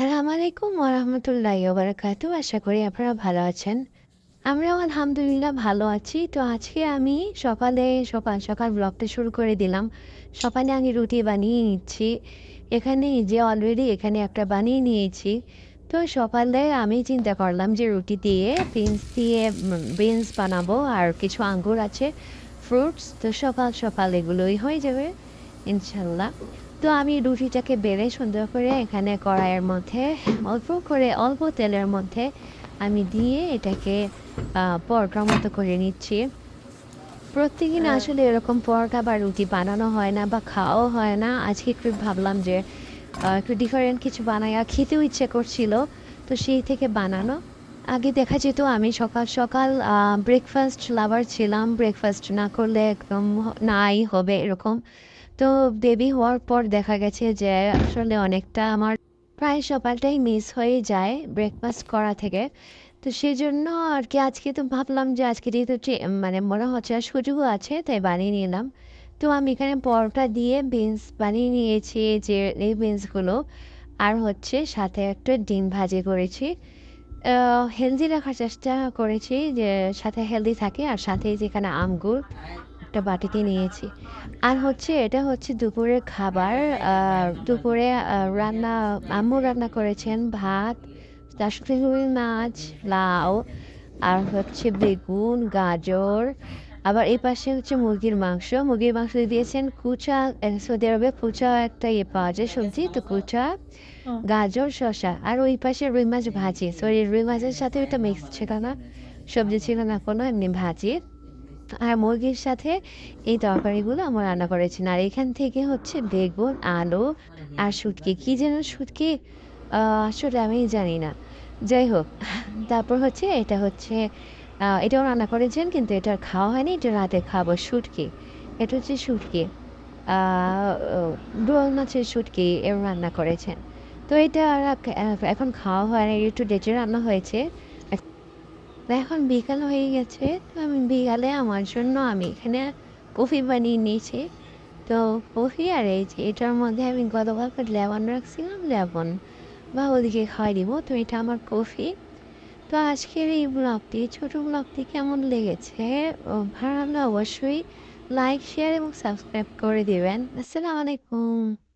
আসসালামু আলাইকুম ওরহমতুল্লাহি ওবারাকাতু আশা করি আপনারা ভালো আছেন। আমরাও আলহামদুলিল্লাহ ভালো আছি। তো আজকে আমি সকালে সকাল সকাল ব্লগটা শুরু করে দিলাম। সকালে আমি রুটি বানিয়ে নিচ্ছি। এখানে যে অলরেডি এখানে একটা বানিয়ে নিয়েছি। তো সকালে আমি চিন্তা করলাম যে রুটি দিয়ে বিনস দিয়ে বিনস বানাবো আর কিছু আঙ্গুর আছে ফ্রুটস তো সকাল সকাল এগুলোই হয়ে যাবে, ইনশাল্লাহ। তো আমি রুটিটাকে বেড়ে সুন্দর করে এখানে কড়াইয়ের মধ্যে অল্প করে অল্প তেলের মধ্যে আমি দিয়ে এটাকে আহ, পরোটার মতো করে নিচ্ছি। প্রত্যেকদিন হ্যাঁ। আসলে এরকম পরোটা বা রুটি বানানো হয় না বা খাওয়াও হয় না। আজকে একটু ভাবলাম যে একটু ডিফারেন্ট কিছু বানায়া খেতেও ইচ্ছে করছিল তো সেই থেকে বানানো। আগে দেখা যেত আমি সকাল সকাল ব্রেকফাস্ট লাভার ছিলাম। ব্রেকফাস্ট না করলে একদম নাই হবে এরকম। তো বেবি হওয়ার পর দেখা গেছে যে আসলে অনেকটা আমার প্রায় সকালটাই মিস হয়ে যায় ব্রেকফাস্ট করা থেকে। তো সেই জন্য আর কি আজকে তো ভাবলাম যে আজকে যেহেতু মানে মনে হচ্ছে সুযোগও আছে, তাই বানিয়ে নিলাম। তো আমি এখানে পরোটা দিয়ে বিনস বানিয়ে নিয়েছি যে এই বিনসগুলো আর হচ্ছে সাথে একটা ডিম ভাজি করেছি। হেলদি রাখার চেষ্টা করেছি যে সাথে হেলদি থাকে আর সাথে যেখানে আমগুর একটা বাটিতে নিয়েছি। আর হচ্ছে এটা হচ্ছে দুপুরের খাবার। দুপুরে রান্না আম্মু রান্না করেছেন ভাত তার সাথে রুই মাছ লাউ আর হচ্ছে বেগুন গাজর। আবার এই পাশে হচ্ছে মুরগির মাংস। মুরগির মাংস দিয়েছেন কুচা সৌদি আরবে কুচা একটা ইয়ে পাওয়া যায় সবজি তো কুচা গাজর শসা। আর ওই পাশে রুই মাছ ভাজি। সরি রুই মাছের সাথে ওটা মিক্স ছিল না। সবজি ছিল না কোনো এমনি ভাজি। আর মুরগির সাথে এই তরকারিগুলো আমার রান্না করেছেন। আর এখান থেকে হচ্ছে বেগুন, আলু আর শুটকি। কী যেন শুটকি? আসলে আমি জানি না। যাই হোক, তারপর হচ্ছে এটা হচ্ছে এটাও রান্না করেছেন কিন্তু এটা খাওয়া হয়নি, এটা রাতে খাব শুটকি। এটা হচ্ছে শুটকি। ডোল মাছের শুটকি এর রান্না করেছেন। তো এটা আর এখন খাওয়া হয় না একটু ডেটে রান্না হয়েছে। এখন বিকাল হয়ে গেছে, তো আমি বিকালে আমার জন্য আমি এখানে কফি বানিয়ে নিয়েছি। তো কফি আর এই যে এটার মধ্যে আমি গতকালকে লেবন রাখছিলাম, লেবন বা ওদিকে খাওয়াই দিব, তো এটা আমার কফি। তো আজকের এই ব্লগটি, ছোটো ব্লগটি কেমন লেগেছে ভালো অবশ্যই লাইক, শেয়ার এবং সাবস্ক্রাইব করে দিবেন। আসসালামু আলাইকুম।